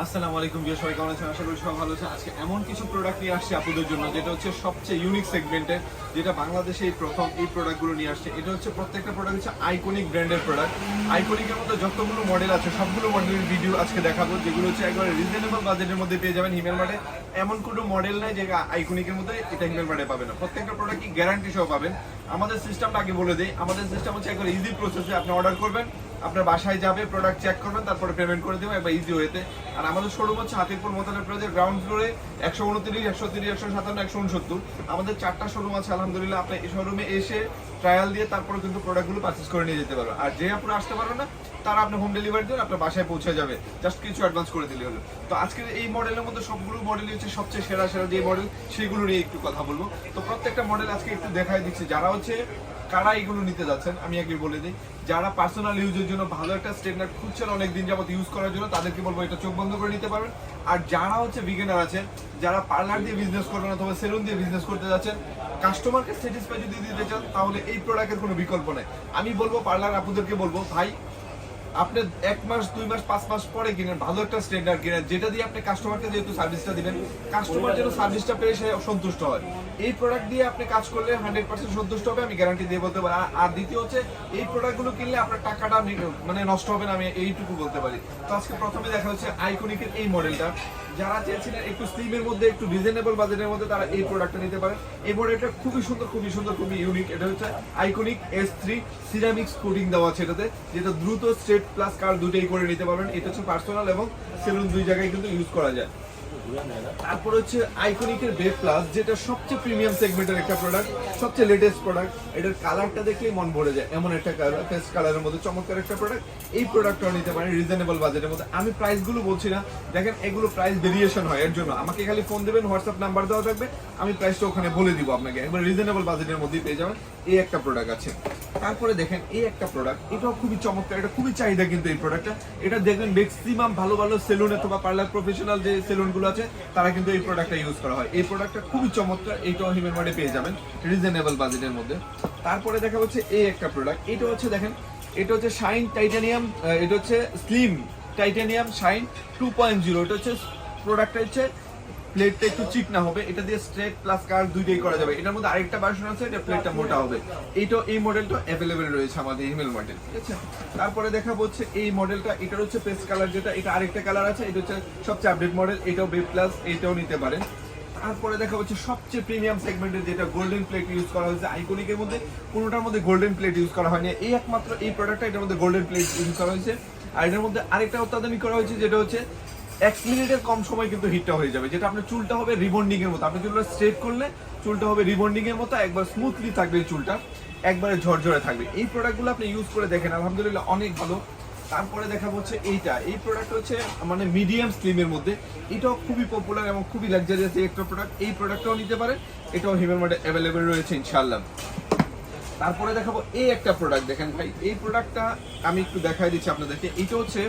আসসালামু আলাইকুম বিয়ে সবাই কেমন আছেন? আশা করি সবাই ভালো আছেন। আজকে এমন কিছু প্রোডাক্ট নিয়ে আসছে আপুদের জন্য, যেটা হচ্ছে সবচেয়ে ইউনিক সেগমেন্টের যেটা বাংলাদেশে এই প্রথম এই প্রোডাক্টগুলো নিয়ে আসছে। এটা হচ্ছে প্রত্যেকটা প্রোডাক্ট হচ্ছে আইকনিক ব্র্যান্ডের প্রোডাক্ট আইকনিকের মধ্যে যতগুলো মডেল আছে, সবগুলো মডেলের ভিডিও আজকে দেখাবো, যেগুলো হচ্ছে একবারে রিজনেবল বাজেটের মধ্যে পেয়ে যাবেন হিমেল মার্টে এমন কোনো মডেল নাই যে আইকনিকের মধ্যে এটা হিমেল মার্টে পাবেন না। প্রত্যেকটা প্রোডাক্টই গ্যারান্টি সহ পাবেন। আমাদের সিস্টেমটা আগে বলে দিই, আমাদের সিস্টেম হচ্ছে একবার ইজি প্রসেসে আপনি অর্ডার করবেন। আপনার বাসায় যাবে প্রোডাক্ট চেক করবেন তারপরে পেমেন্ট করে দেবেন একবার ইজি ওয়েতে আর আমাদের শোরুম হচ্ছে হাতিরপুর মোতালের প্লাজা গ্রাউন্ড ফ্লোরে একশো উনত্রিশ, একশো তিরিশ, একশো সাতান্ন, একশো উনসত্তর। আমাদের চারটা শোরুম আছে, আলহামদুলিল্লাহ। আপনি এই শোরুমে এসে ট্রায়াল দিয়ে তারপরে কিন্তু প্রোডাক্টগুলো পারচেস করে নিয়ে যেতে পারবেন। আর যে আপনারা আসতে পারবেন না, তারা আপনি হোম ডেলিভারি দেন আপনার বাসায় পৌঁছে যাবে। জাস্ট কিছু অ্যাডভান্স করে দিলে হলো। তো আজকের এই মডেলের মধ্যে সবগুলো মডেলই হচ্ছে সবচেয়ে সেরা সেরা যে মডেল সেগুলো নিয়ে একটু কথা বলব। তো প্রত্যেকটা মডেল আজকে একটু দেখাই দিচ্ছি। যারা হচ্ছে কারা এগুলো নিতে যাচ্ছেন, আমি আগে বলে দিই। যারা পার্সোনাল ইউজের জন্য ভালো একটা স্ট্রেটনার খুঁজছেন অনেক দিন যাবত ইউজ করার জন্য, তাদেরকে বলব এটা চোখ বন্ধ করে নিতে পারবেন। আর যারা হচ্ছে বিগিনার আছেন, যারা পার্লার দিয়ে বিজনেস করবেন অথবা সেলুন দিয়ে বিজনেস করতে যাচ্ছেন কাস্টমারকে স্যাটিসফাই যদি দিতে চান, তাহলে এই প্রোডাক্টের কোনো বিকল্প নেই। আমি বলব পার্লার আপুদেরকে বলব, ভাই আপনি এক মাস, দুই মাস, পাঁচ মাস পরে কিনেন, ভালো একটা স্ট্যান্ডার্ড কিনেন, যেটা দিয়ে আপনি কাস্টমারকে যেহেতু সার্ভিসটা দিবেন কাস্টমার যেন সার্ভিসটা পেয়ে সে সন্তুষ্ট হয়। এই প্রোডাক্ট দিয়ে আপনি কাজ করলে হান্ড্রেড পার্সেন্ট সন্তুষ্ট হবে, আমি গ্যারান্টি দিয়ে বলতে পারি। আর- দ্বিতীয় হচ্ছে, এই প্রোডাক্টগুলো কিনলে আপনার টাকাটা মানে নষ্ট হবে না, আমি এইটুকু বলতে পারি। তো আজকে প্রথমে দেখা হচ্ছে আইকনিকের এই মডেলটা যারা চেয়েছিলেন একটু স্লিমের মধ্যে, একটু রিজনেবল বাজেটের মধ্যে তারা এই প্রোডাক্টটা নিতে পারেন। এই মডেলটা খুবই সুন্দর খুবই সুন্দর, খুবই ইউনিক এটা হচ্ছে iconic S three ceramics coating দেওয়া আছে এটাতে, যেটা দ্রুত স্ট্রেট প্লাস কার দুটোই করে নিতে পারবেন। এটা হচ্ছে পার্সোনাল এবং সেলুন দুই জায়গায় কিন্তু ইউজ করা যায়। তারপর হচ্ছে আইকনিকের বে প্লাস যেটা সবচেয়ে প্রিমিয়াম সেগমেন্টের একটা প্রোডাক্ট সবচেয়ে লেটেস্ট প্রোডাক্ট এটার কালারটা দেখলেই মন ভরে যায়। এমন একটা কালার পেস্ট কালারের মধ্যে চমৎকার একটা প্রোডাক্ট এই প্রোডাক্টটাও নিতে পারেন রিজনেবল বাজেটের মধ্যে। আমি প্রাইসগুলো বলছি না। দেখেন, এগুলো প্রাইস ভেরিয়েশন হয়, এর জন্য। আমাকে খালি ফোন দেবেন হোয়াটসঅ্যাপ নাম্বার দেওয়া থাকবে। আমি প্রাইসটা ওখানে বলে দিব আপনাকে। একবার রিজনেবল বাজেটের মধ্যেই পেয়ে যাবেন। এই একটা প্রোডাক্ট আছে। তারপরে দেখেন, এই একটা প্রোডাক্ট এটাও খুবই চমৎকার, এটা খুবই চাহিদা কিন্তু এই প্রোডাক্টটা এটা দেখবেন ম্যাক্সিমাম ভালো ভালো সেলুন অথবা পার্লার প্রফেশনাল যে সেলুনগুলো আছে, তারা কিন্তু এই প্রোডাক্টটা ইউজ করা হয়। এই প্রোডাক্টটা খুবই চমৎকার, এইটাও হিমের মার্টে পেয়ে যাবেন রিজনেবল বাজেটের মধ্যে। তারপরে দেখা হচ্ছে এই একটা প্রোডাক্ট এটা হচ্ছে দেখেন, এটা হচ্ছে শাইন টাইটানিয়াম এটা হচ্ছে slim titanium shine two point zero এটা হচ্ছে প্রোডাক্টটা হচ্ছে প্লেটটা একটু চিকনা হবে এটা দিয়ে স্ট্রেট প্লাস কার দুইটাই করা যাবে। এটার মধ্যে আরেকটা ভার্সন আছে এটা প্লেটটা মোটা হবে। এইটা এই মডেলটা অ্যাভেলেবেল রয়েছে আমাদের ইমেল মডেল ঠিক আছে? তারপরে দেখা হচ্ছে এই মডেলটা এটার হচ্ছে পেস্ট কালার যেটা এটা আরেকটা কালার আছে এটা হচ্ছে সবচেয়ে আপডেট মডেল এটাও বে প্লাস এটাও নিতে পারেন। তারপরে দেখা হচ্ছে সবচেয়ে প্রিমিয়াম সেগমেন্টের যেটা গোল্ডেন প্লেট ইউজ করা হয়েছে আইকনিকের মধ্যে কোনোটার মধ্যে গোল্ডেন প্লেট ইউজ করা হয়নি। এই একমাত্র এই প্রোডাক্টটা এটার মধ্যে গোল্ডেন প্লেট ইউজ করা হয়েছে। আর এটার মধ্যে আরেকটা অত্যাধুনিক করা হয়েছে যেটা হচ্ছে এক মিনিটের কম সময় কিন্তু হিটটা হয়ে যাবে, যেটা আপনার চুলটা হবে রিবন্ডিং এর মতো। আপনি চুলটা স্ট্রেট করলে চুলটা হবে রিবন্ডিং এর মতো, একবার স্মুথলি থাকবে চুলটা, একবারে ঝরঝরে থাকবে। এই প্রোডাক্টগুলো আপনি ইউজ করে দেখেন, আলহামদুলিল্লাহ অনেক ভালো। তারপরে দেখা হচ্ছে এইটা। এই প্রোডাক্ট হচ্ছে মানে মিডিয়াম স্লিমের মধ্যে। এটাও খুবই পপুলার এবং খুবই লাক্সারিয়াস একটা প্রোডাক্ট এই প্রোডাক্টটাও নিতে পারেন। এটাও হিমের মধ্যে অ্যাভেলেবেল রয়েছে ইনশাল্লাহ তারপরে দেখাবো এই একটা প্রোডাক্ট দেখেন ভাই, এই প্রোডাক্টটা আমি একটু দেখাই দিচ্ছি আপনাদেরকে। এটা হচ্ছে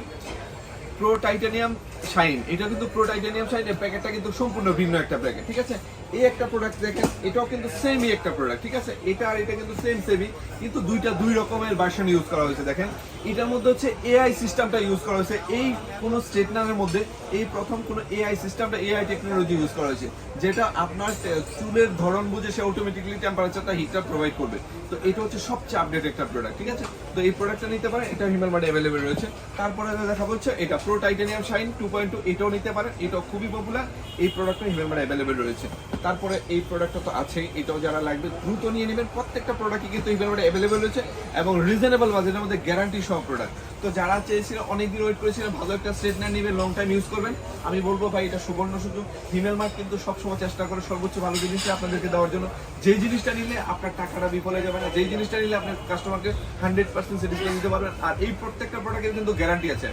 প্রো টাইটানিয়াম শাইন এটা কিন্তু প্রো টাইটানিয়াম শাইন এর প্যাকেটটা কিন্তু সম্পূর্ণ ভিন্ন একটা প্যাকেট ঠিক আছে? এই একটা প্রোডাক্ট দেখেন, এটাও কিন্তু সেমই একটা প্রোডাক্ট ঠিক আছে? এটা আর এটা কিন্তু সেম সেমই কিন্তু দুইটা দুই রকমের ভার্সন ইউজ করা হয়েছে, দেখেন। এটার মধ্যে হচ্ছে এআই সিস্টেমটা ইউজ করা হয়েছে। এই কোনো স্ট্রেটনারের মধ্যে এই প্রথম কোনো এআই সিস্টেমটা এআই টেকনোলজি ইউজ করা হয়েছে, যেটা আপনার চুলের ধরন বুঝে সে অটোমেটিকলি টেম্পারেচারটা হিটার প্রোভাইড করবে। তো এটা হচ্ছে সবচেয়ে আপডেট একটা প্রোডাক্ট ঠিক আছে? তো এই প্রোডাক্টটা নিতে পারেন, এটা হিমেল মার্টে অ্যাভেলেবেল রয়েছে। তারপরে দেখা হচ্ছে এটা pro titanium shine two point two এটাও নিতে পারেন। এটাও খুবই পপুলার এই প্রোডাক্টটা হিমেল মার্টে অ্যাভেলেবেল রয়েছে। তারপরে এই প্রোডাক্টটা তো আছেই। এটাও যারা লাগবে, দ্রুত নিয়ে নেবেন। প্রত্যেকটা প্রোডাক্টই কিন্তু হিমেল মার্টে অ্যাভেলেবেল রয়েছে এবং রিজনেবল বাজেটের মধ্যে গ্যারান্টি সহ প্রোডাক্ট তো যারা চেয়েছিলেন অনেকদিন ওয়েট করেছিলেন, ভালো একটা স্ট্রেটনার নেবেন লং টাইম ইউজ করবেন। আমি বলব ভাই, এটা সুবর্ণ সুযোগ। হিমেল মার্ট কিন্তু সবসময় চেষ্টা করে সর্বোচ্চ ভালো জিনিসটা আপনাদেরকে দেওয়ার জন্য। যেই জিনিসটা নিলে আপনার টাকাটা বিফলে যাবে না। যেই জিনিসটা নিলে আপনার কাস্টমারকে হান্ড্রেড পার্সেন্ট স্যাটিসফাই দিতে পারবেন। আর এই প্রত্যেকটা প্রোডাক্টের কিন্তু গ্যারান্টি আছে।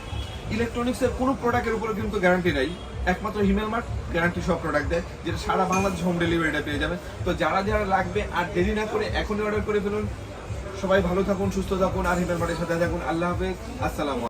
ইলেকট্রনিক্স এর কোনো প্রোডাক্টের উপরে কিন্তু গ্যারান্টি নাই। একমাত্র হিমেল মার্ক গ্যারান্টি সব প্রোডাক্ট দেয়, যেটা সারা বাংলাদেশ হোম ডেলিভারিটা পেয়ে যাবে। তো যারা যারা লাগবে আর দেরি না করে এখনই অর্ডার করে ফেলুন। সবাই ভালো থাকুন, সুস্থ থাকুন, আর হিমেল মার্টের সাথে থাকুন। আল্লাহ হাফেজ, আসসালাম